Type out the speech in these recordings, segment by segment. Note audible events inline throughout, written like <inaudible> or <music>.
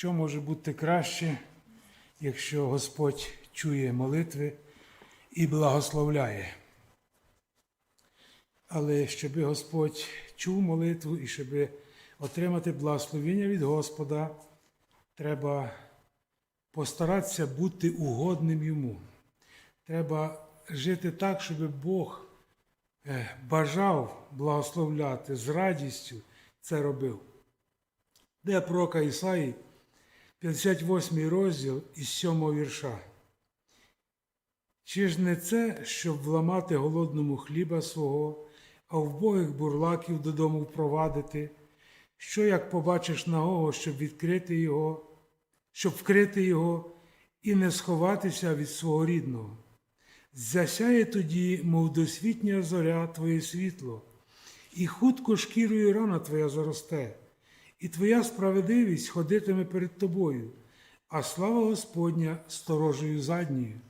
Що може бути краще, якщо Господь чує молитви і благословляє? Але щоб Господь чув молитву і щоб отримати благословення від Господа, треба постаратися бути угодним йому. Треба жити так, щоб Бог е, бажав благословляти з радістю це робив. Де пророка Ісаї, 58 розділ із 7 вірша. Чи ж не це, щоб вламати голодному хліба свого, а вбогих бурлаків додому впровадити? Що як побачиш нагого, щоб відкрити його, щоб вкрити його і не сховатися від свого рідного? Засяє тоді, мов досвітня зоря, твоє світло, і хутко шкірою рана твоя заросте, і твоя справедливість ходитиме перед тобою, а слава Господня сторожею задньою.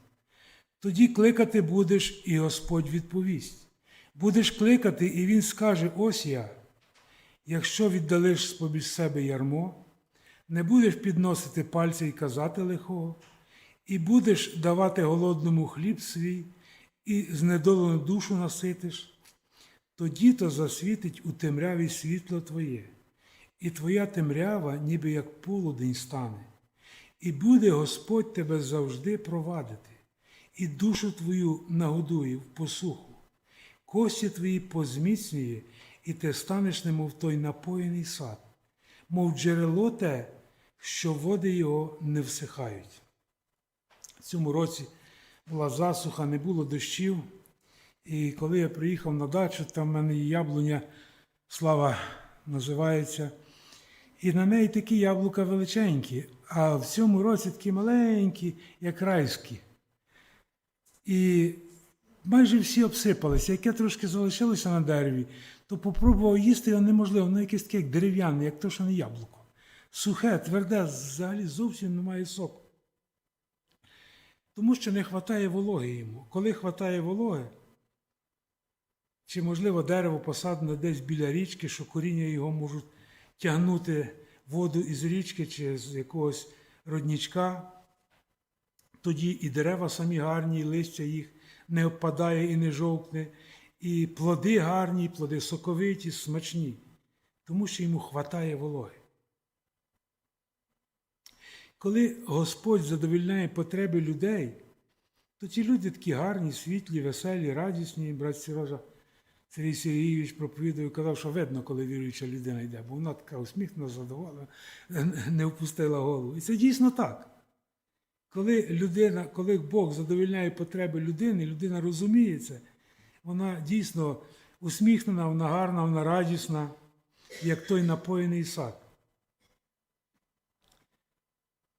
Тоді кликати будеш, і Господь відповість. Будеш кликати, і Він скаже: Ось я. Якщо віддалиш з-поміж себе ярмо, не будеш підносити пальця і казати лихого, і будеш давати голодному хліб свій, і знедолену душу наситиш, тоді то засвітить у темряві світло Твоє, і твоя темрява, ніби як полудень стане, і буде Господь тебе завжди провадити, і душу твою нагодує в посуху, кості твої позміцнює, і ти станеш немов той напоєний сад, мов джерело те, що води його не всихають. В цьому році була засуха, не було дощів. І коли я приїхав на дачу, там в мене яблуня, слава називається. І на неї такі яблука величенькі, а в цьому році такі маленькі, як райські. І майже всі обсипалися. Яке трошки залишилося на дереві, то попробував їсти його неможливо, воно якесь таке як дерев'яне, як то, що не яблуко. Сухе, тверде, взагалі зовсім немає соку. Тому що не вистачає вологи йому. Коли вистачає вологи, чи, можливо, дерево посадане десь біля річки, що коріння його можуть тягнути воду із річки чи з якогось роднічка, тоді і дерева самі гарні, і листя їх не опадає і не жовкне, і плоди гарні, і плоди соковиті, смачні, тому що йому вистачає вологи. Коли Господь задовільняє потреби людей, то ті люди такі гарні, світлі, веселі, радісні. Брат Сірожа Сергій Сергійович проповідав і казав, що видно, коли віруюча людина йде, бо вона така усміхнена, задоволена, <laughs> не впустила голову. І це дійсно так. Коли людина, коли Бог задовільняє потреби людини, людина розуміє це, вона дійсно усміхнена, вона гарна, вона радісна, як той напоєний сад.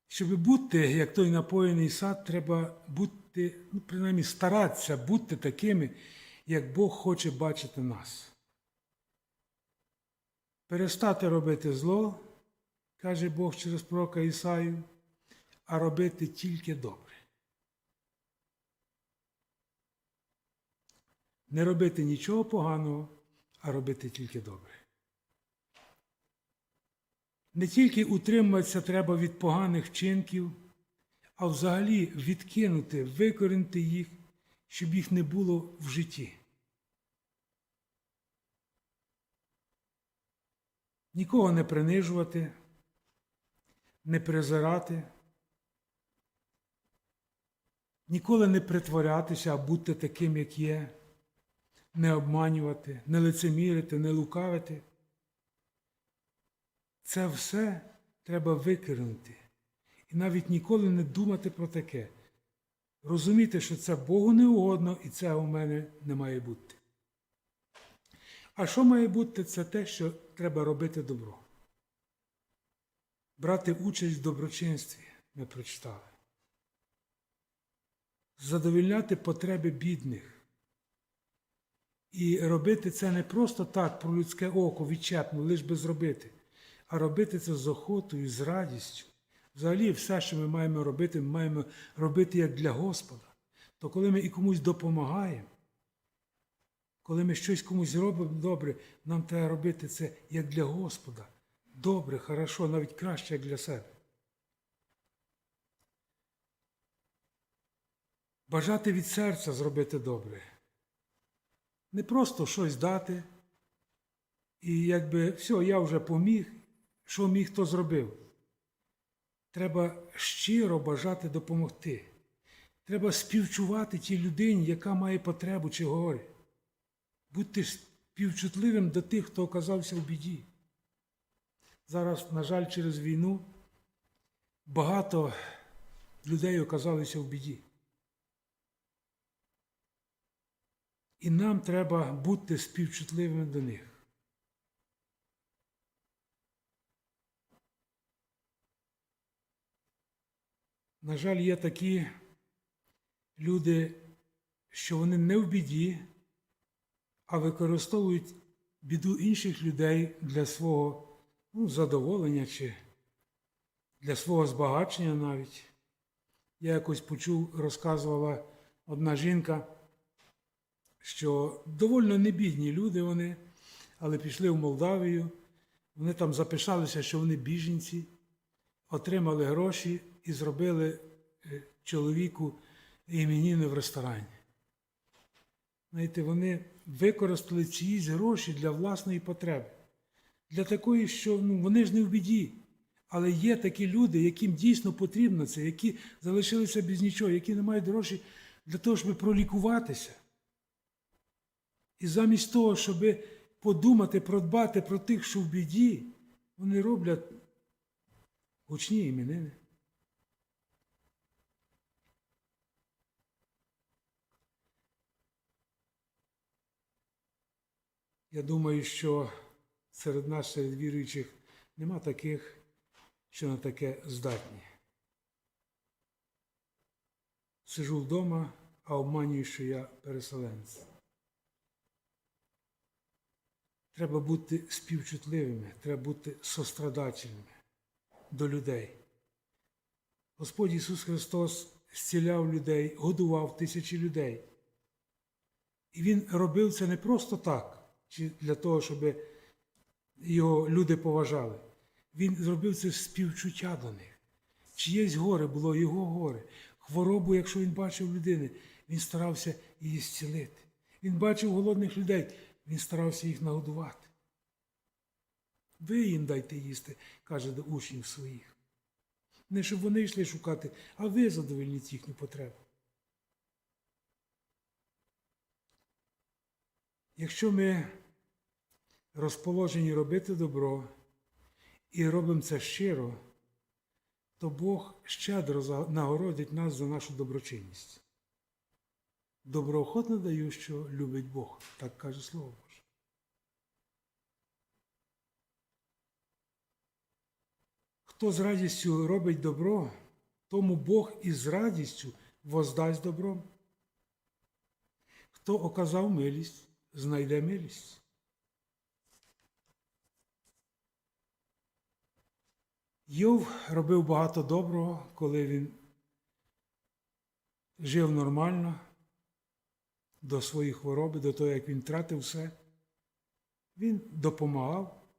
Щоб бути, як той напоєний сад, треба бути, ну, принаймні старатися бути такими, як Бог хоче бачити нас. Перестати робити зло, каже Бог через пророка Ісаю, а робити тільки добре. Не робити нічого поганого, а робити тільки добре. Не тільки утримуватися треба від поганих вчинків, а взагалі відкинути, викорінити їх, щоб їх не було в житті. Нікого не принижувати, не презирати, ніколи не притворятися, а бути таким, як є, не обманювати, не лицемірити, не лукавити. Це все треба викинути. І навіть ніколи не думати про таке. Розуміти, що це Богу не угодно і це у мене не має бути. А що має бути, це те, що треба робити добро. Брати участь в доброчинстві, ми прочитали. Задовільняти потреби бідних. І робити це не просто так, про людське око відчепно, лиш би зробити а робити це з охотою, з радістю. Взагалі, все, що ми маємо робити, ми маємо робити як для Господа. То коли ми і комусь допомагаємо, коли ми щось комусь робимо добре, нам треба робити це як для Господа. Добре, хорошо, навіть краще, як для себе. Бажати від серця зробити добре. Не просто щось дати. І якби все, я вже поміг, що міг, то зробив. Треба щиро бажати допомогти. Треба співчувати тій людині, яка має потребу чи горе. Будьте співчутливим до тих, хто оказався в біді. Зараз, на жаль, через війну багато людей оказалися в біді. І нам треба бути співчутливими до них. На жаль, є такі люди, що вони не в біді, а використовують біду інших людей для свого ну, задоволення чи для свого збагачення навіть. Я якось почув, розказувала одна жінка, що довольно не бідні люди вони, але пішли в Молдавію, вони там запишалися, що вони біженці, отримали гроші і зробили е, чоловіку іменіни в ресторані. Знаєте, вони використали чиїсь гроші для власної потреби. Для такої, що ну, вони ж не в біді. Але є такі люди, яким дійсно потрібно це, які залишилися без нічого, які не мають грошей для того, щоб пролікуватися. І замість того, щоб подумати, продбати про тих, що в біді, вони роблять гучні іменини. Я думаю, що серед нас, серед віруючих, нема таких, що на таке здатні. Сижу вдома, а обманюю, що я переселенець. Треба бути співчутливими, треба бути сострадательними до людей. Господь Ісус Христос зціляв людей, годував тисячі людей. І Він робив це не просто так, чи для того, щоб його люди поважали. Він зробив це співчуття до них. Чиєсь горе було його горе. Хворобу, якщо він бачив людини, він старався її зцілити. Він бачив голодних людей, він старався їх нагодувати. Ви їм дайте їсти, каже до учнів своїх. Не щоб вони йшли шукати, а ви задовольніть їхню потребу. Якщо ми розположені робити добро і робимо це щиро, то Бог щедро нагородить нас за нашу доброчинність. Доброохотно даю, що любить Бог, так каже Слово Боже. Хто з радістю робить добро, тому Бог із радістю воздасть добром. Хто оказав милість, знайде милість. Йов робив багато доброго, коли він жив нормально до своєї хвороби, до того, як він втратив все. Він допомагав.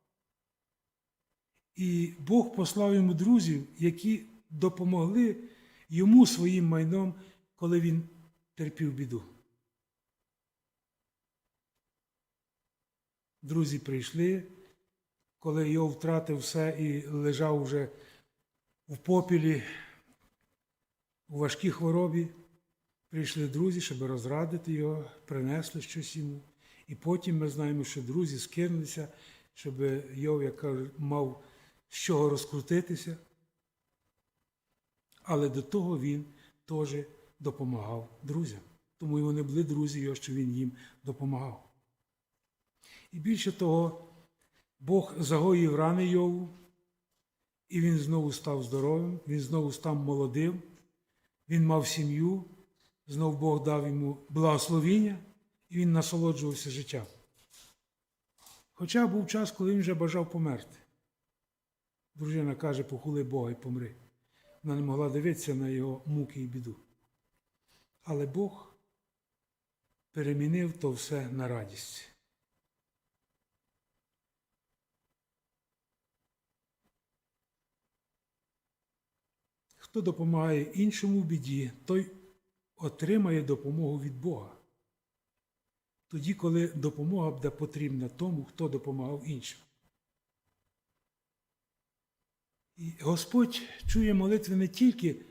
І Бог послав йому друзів, які допомогли йому своїм майном, коли він терпів біду. Друзі прийшли, коли його втратив все і лежав вже в попілі, у важкій хворобі. Прийшли друзі, щоб розрадити його, принесли щось йому. І потім ми знаємо, що друзі скинулися, щоб Йов, як кажуть, мав з чого розкрутитися. Але до того він теж допомагав друзям. Тому і вони були друзі його, що він їм допомагав. І більше того, Бог загоїв рани Йову, і він знову став здоровим, він знову став молодим, він мав сім'ю, знов Бог дав йому благословіння, і він насолоджувався життям. Хоча був час, коли він вже бажав померти. Дружина каже, похули Бога і помри. Вона не могла дивитися на його муки і біду. Але Бог перемінив то все на радість. Хто допомагає іншому в біді, той отримає допомогу від Бога. Тоді, коли допомога буде потрібна тому, хто допомагав іншим. І Господь чує молитви не тільки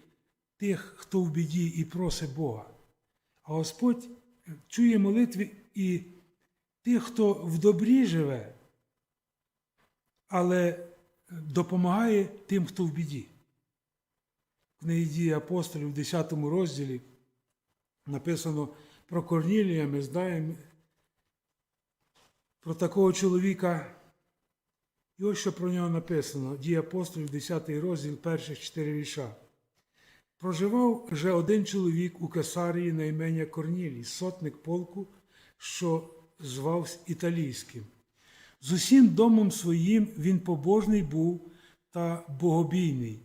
тих, хто в біді і просить Бога, а Господь чує молитви і тих, хто в добрі живе, але допомагає тим, хто в біді. В книгі дії апостолів в 10 розділі написано про Корнілія, ми знаємо про такого чоловіка. І ось що про нього написано, дії апостолів, 10 розділ, перших чотири віша. Проживав вже один чоловік у Кесарії на ім'я Корнілій, сотник полку, що звався Італійським. З усім домом своїм він побожний був та богобійний,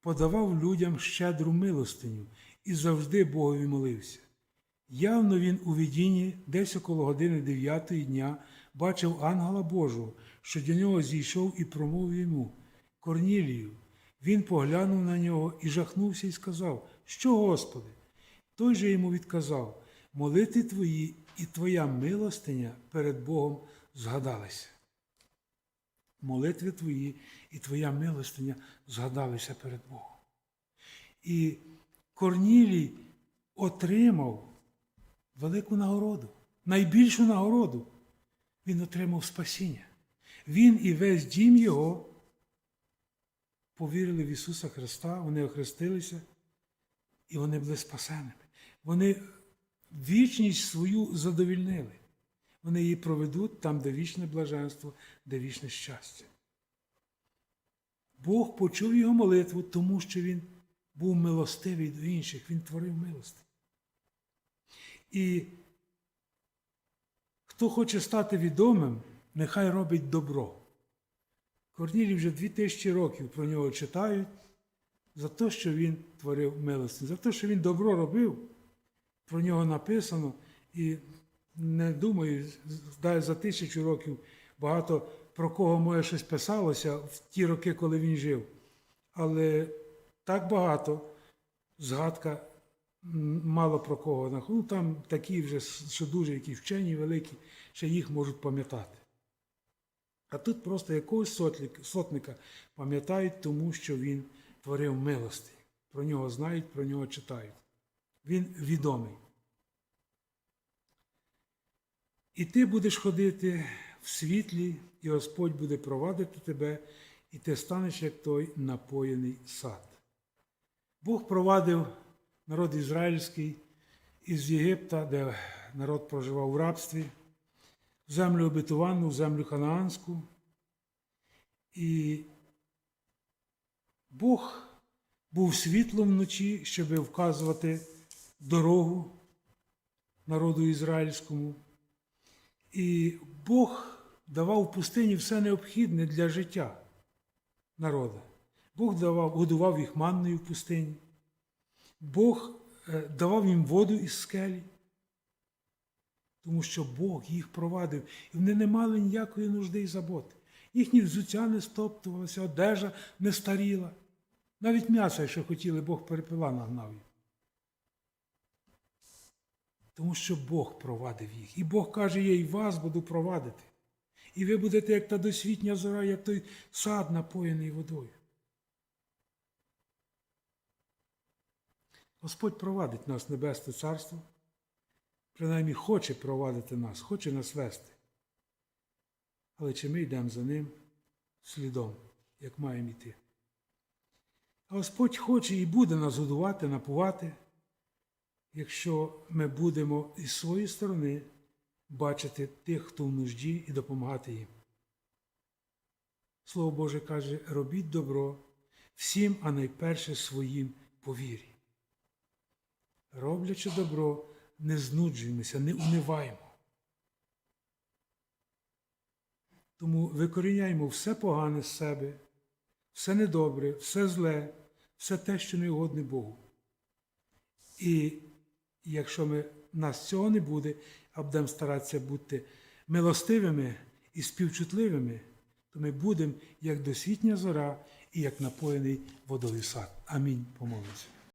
подавав людям щедру милостиню і завжди Богові молився. Явно він у видінні, десь около години дев'ятої дня, бачив ангела Божого, що до нього зійшов і промовив йому Корнілію. Він поглянув на нього і жахнувся і сказав, Що, Господи? Той же йому відказав Молити твої і твоя милостиня перед Богом згадалися. Молитви твої і твоя милостиня згадалися перед Богом. І Корнілій отримав велику нагороду, найбільшу нагороду. Він отримав спасіння. Він і весь дім його повірили в Ісуса Христа, вони охрестилися, і вони були спасеними. Вони вічність свою задовільнили. Вони її проведуть там, де вічне блаженство, де вічне щастя. Бог почув його молитву, тому що він був милостивий до інших, він творив милости. І хто хоче стати відомим, нехай робить добро. Корнілій вже дві тисячі років про нього читають за те, що він творив милості, за те, що він добро робив, про нього написано. І не думаю, за тисячу років багато про кого моє щось писалося в ті роки, коли він жив. Але так багато згадка мало про кого. Ну, там такі вже, що дуже які вчені великі, ще їх можуть пам'ятати. А тут просто якогось сотника пам'ятають, тому що він творив милості. Про нього знають, про нього читають. Він відомий. І ти будеш ходити в світлі, і Господь буде провадити тебе, і ти станеш як той напоєний сад. Бог провадив народ ізраїльський із Єгипта, де народ проживав в рабстві, в землю обетовану, в землю ханаанську. І Бог був світлом вночі, щоб вказувати дорогу народу ізраїльському. І Бог давав в пустині все необхідне для життя народу. Бог давав, годував їх манною в пустині. Бог е, давав їм воду із скелі, тому що Бог їх провадив, і вони не мали ніякої нужди і заботи. Їхні взуття не стоптувалися, одежа не старіла. Навіть м'ясо, якщо хотіли, Бог перепила нагнав їх. Тому що Бог провадив їх. І Бог каже, я і вас буду провадити. І ви будете, як та досвітня зора, як той сад, напоєний водою. Господь провадить нас Небесне Царство, принаймні хоче провадити нас, хоче нас вести. Але чи ми йдемо за ним слідом, як маємо йти? А Господь хоче і буде нас годувати, напувати, якщо ми будемо із своєї сторони бачити тих, хто в нужді, і допомагати їм. Слово Боже каже, робіть добро всім, а найперше своїм по вірі. Роблячи добро, не знуджуємося, не униваємо. Тому викоріняємо все погане з себе, все недобре, все зле, все те, що не угодне Богу. Якщо ми, нас цього не буде, а будемо старатися бути милостивими і співчутливими, то ми будемо як досвітня зора і як напоєний водою сад. Амінь. Помолимося.